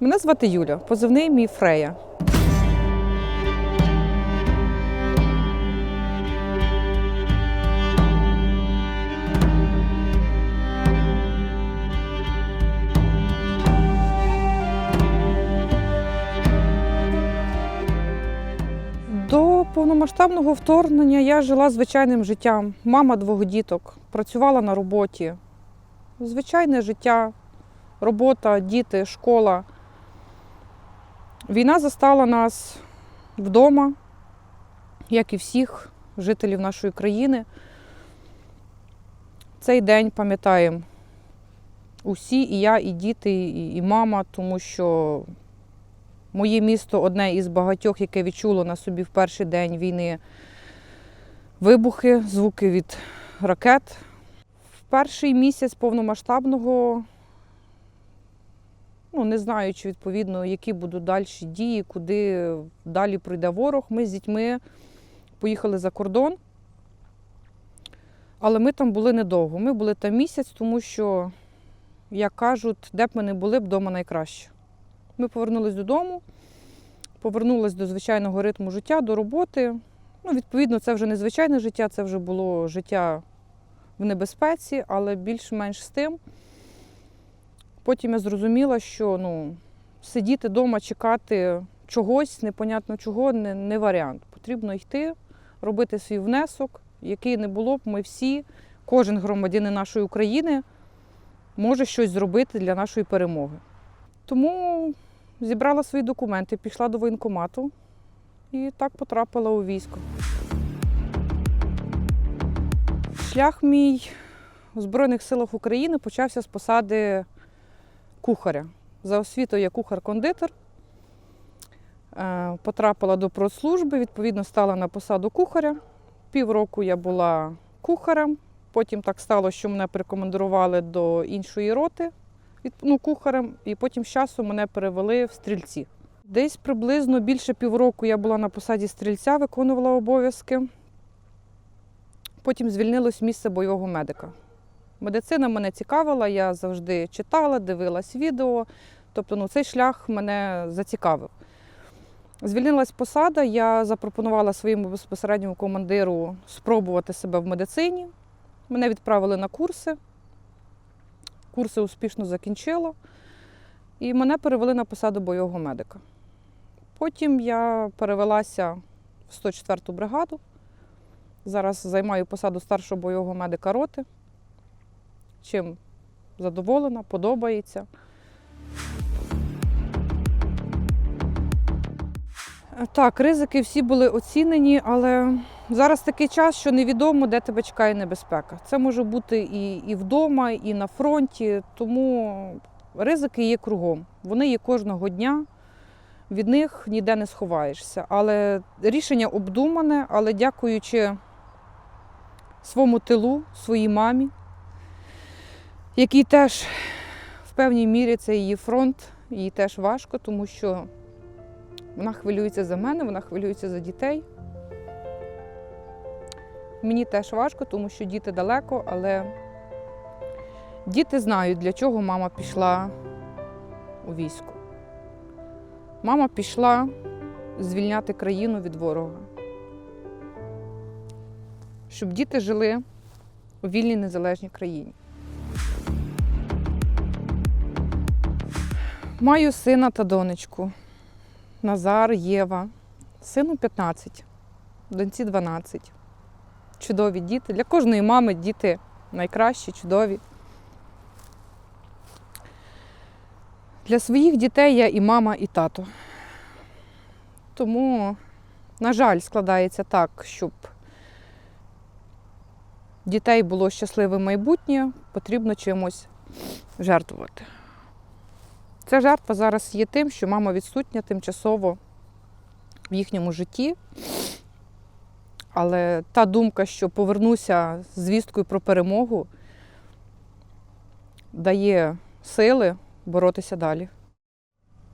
Мене звати Юля, позивний мій Фрея. До повномасштабного вторгнення я жила звичайним життям. Мама двох діток, працювала на роботі. Звичайне життя, робота, діти, школа. Війна застала нас вдома, як і всіх жителів нашої країни. Цей день пам'ятаємо усі, і я, і діти, і, мама, тому що моє місто одне із багатьох, яке відчуло на собі в перший день війни вибухи, звуки від ракет. В перший місяць повномасштабного ну, не знаючи відповідно, які будуть далі дії, куди далі прийде ворог. Ми з дітьми поїхали за кордон. Але ми там були недовго. Ми були там місяць, тому що, як кажуть, де б ми не були, б вдома найкраще. Ми повернулись додому, повернулись до звичайного ритму життя, до роботи. Ну, відповідно, це вже не звичайне життя, це вже було життя в небезпеці, але більш-менш з тим. Потім я зрозуміла, що ну, сидіти вдома, чекати чогось, непонятно чого, не, не варіант. Потрібно йти, робити свій внесок, який не було б, ми всі, кожен громадянин нашої України може щось зробити для нашої перемоги. Тому зібрала свої документи, пішла до воєнкомату і так потрапила у військо. Шлях мій у Збройних силах України почався з посади кухаря. За освітою я кухар-кондитер. Е, Потрапила до продслужби, відповідно, стала на посаду кухаря. Півроку я була кухарем. Потім так стало, що мене перекомендували до іншої роти ну, кухарем, і потім з часу мене перевели в стрільці. Десь приблизно більше півроку я була на посаді стрільця, виконувала обов'язки. Потім звільнилось місце бойового медика. Медицина мене цікавила, я завжди читала, дивилась відео. Тобто ну, цей шлях мене зацікавив. Звільнилась посада, я запропонувала своєму безпосередньому командиру спробувати себе в медицині. Мене відправили на курси. Курси успішно закінчила. І мене перевели на посаду бойового медика. Потім я перевелася в 104-ту бригаду. Зараз займаю посаду старшого бойового медика роти. Чим задоволена, подобається. Так, ризики всі були оцінені, але зараз такий час, що невідомо, де тебе чекає небезпека. Це може бути і, і вдома, і на фронті, тому ризики є кругом. Вони є кожного дня, від них ніде не сховаєшся. Але рішення обдумане, але дякуючи своєму тилу, своїй мамі, який теж в певній мірі це її фронт, їй теж важко, тому що вона хвилюється за мене, вона хвилюється за дітей. Мені теж важко, тому що діти далеко, але діти знають, для чого мама пішла у військо. Мама пішла звільняти країну від ворога. Щоб діти жили у вільній незалежній країні. Маю сина та донечку. Назар, Єва. Сину 15, доньці 12. Чудові діти. Для кожної мами діти найкращі, чудові. Для своїх дітей я і мама, і тато. Тому, на жаль, складається так, щоб дітей було щасливе майбутнє, потрібно чимось жертвувати. Ця жертва зараз є тим, що мама відсутня тимчасово в їхньому житті. Але та думка, що повернуся з звісткою про перемогу, дає сили боротися далі.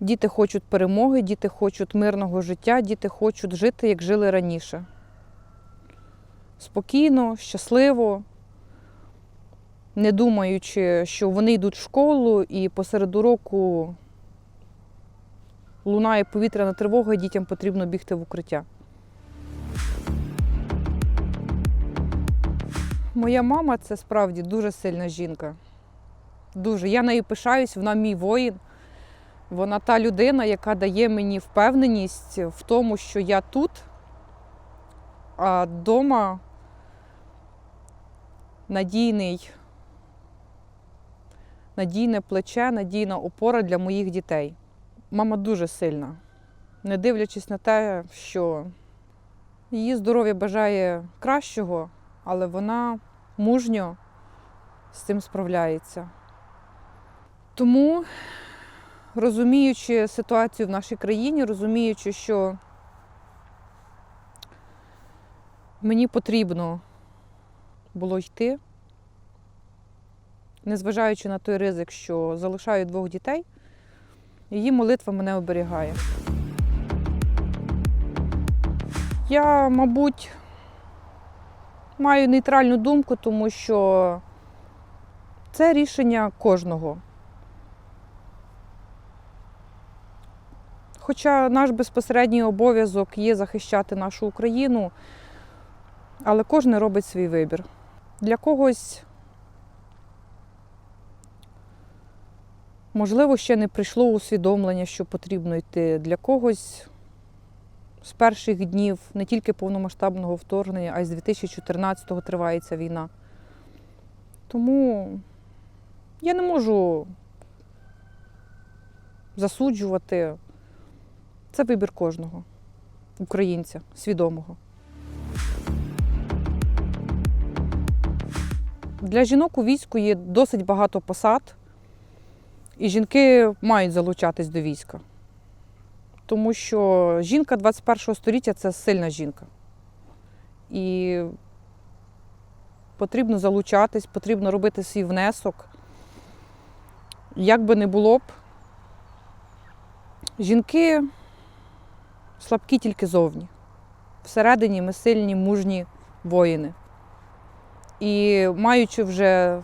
Діти хочуть перемоги, діти хочуть мирного життя, діти хочуть жити, як жили раніше. Спокійно, щасливо, не думаючи, що вони йдуть в школу і посеред уроку лунає повітряна тривога, і дітям потрібно бігти в укриття. Моя мама це справді дуже сильна жінка. Дуже. Я нею пишаюсь, вона мій воїн. Вона та людина, яка дає мені впевненість в тому, що я тут, а вдома надійний, надійне плече, надійна опора для моїх дітей. Мама дуже сильна, не дивлячись на те, що її здоров'я бажає кращого, але вона мужньо з цим справляється. Тому, розуміючи ситуацію в нашій країні, розуміючи, що мені потрібно було йти, незважаючи на той ризик, що залишаю двох дітей, її молитва мене оберігає. Я, мабуть, маю нейтральну думку, тому що це рішення кожного. Хоча наш безпосередній обов'язок є захищати нашу Україну, але кожен робить свій вибір. Для когось, можливо, ще не прийшло усвідомлення, що потрібно йти. Для когось з перших днів не тільки повномасштабного вторгнення, а й з 2014-го триває ця війна. Тому я не можу засуджувати. Це вибір кожного українця, свідомого. Для жінок у війську є досить багато посад, і жінки мають залучатись до війська. Тому що жінка 21 століття це сильна жінка. І потрібно залучатись, потрібно робити свій внесок. Як би не було б, жінки слабкі тільки зовні. Всередині ми сильні, мужні воїни. І маючи вже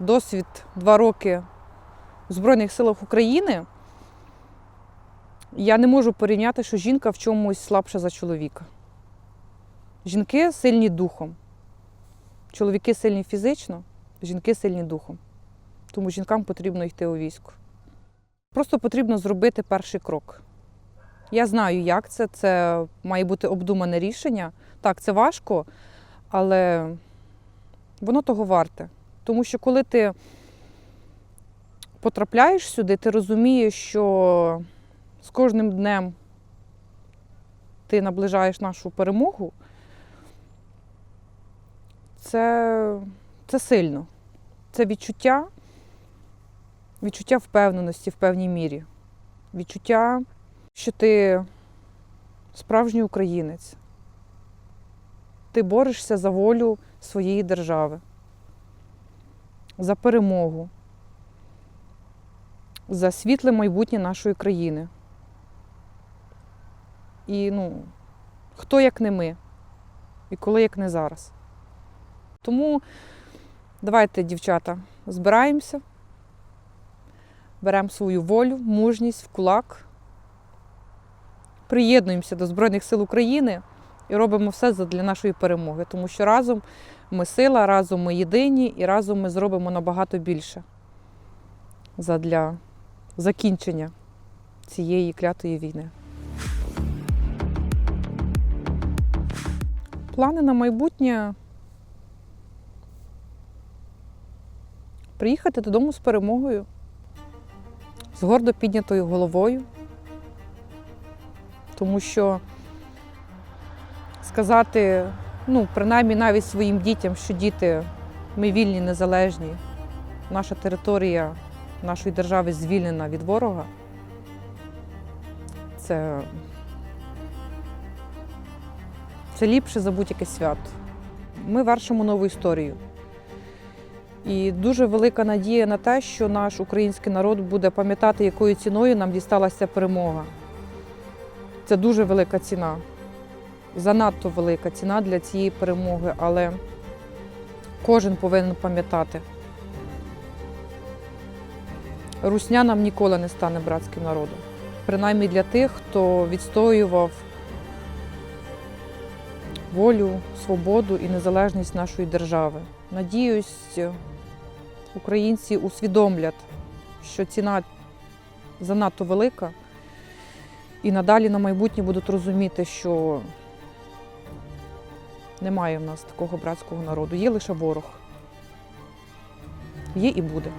досвід два роки в Збройних силах України, я не можу порівняти, що жінка в чомусь слабша за чоловіка. Жінки сильні духом. Чоловіки сильні фізично, жінки сильні духом. Тому жінкам потрібно йти у військо. Просто потрібно зробити перший крок. Я знаю, як це. Це має бути обдумане рішення. Так, це важко, але воно того варте. Тому що коли ти потрапляєш сюди, ти розумієш, що з кожним днем ти наближаєш нашу перемогу. Це, це сильно. Це відчуття, відчуття впевненості в певній мірі. Відчуття, що ти справжній українець. Ти борешся за волю своєї держави, за перемогу, за світле майбутнє нашої країни. І ну, хто як не ми, і коли як не зараз. Тому давайте, дівчата, збираємося, беремо свою волю, мужність в кулак, приєднуємося до Збройних сил України і робимо все для нашої перемоги, тому що разом ми сила, разом ми єдині і разом ми зробимо набагато більше для закінчення цієї клятої війни. Плани на майбутнє приїхати додому з перемогою, з гордо піднятою головою, тому що сказати, ну, принаймні навіть своїм дітям, що діти, ми вільні, незалежні, наша територія нашої держави звільнена від ворога. Це, це ліпше за будь-яке свято. Ми вершимо нову історію. І дуже велика надія на те, що наш український народ буде пам'ятати, якою ціною нам дісталася перемога. Це дуже велика ціна, занадто велика ціна для цієї перемоги, але кожен повинен пам'ятати. Русня нам ніколи не стане братським народом. принаймні для тих, хто відстоював волю, свободу і незалежність нашої держави. Надіюсь, українці усвідомлять, що ціна занадто велика, і надалі на майбутнє будуть розуміти, що немає в нас такого братського народу. Є лише ворог. Є і буде.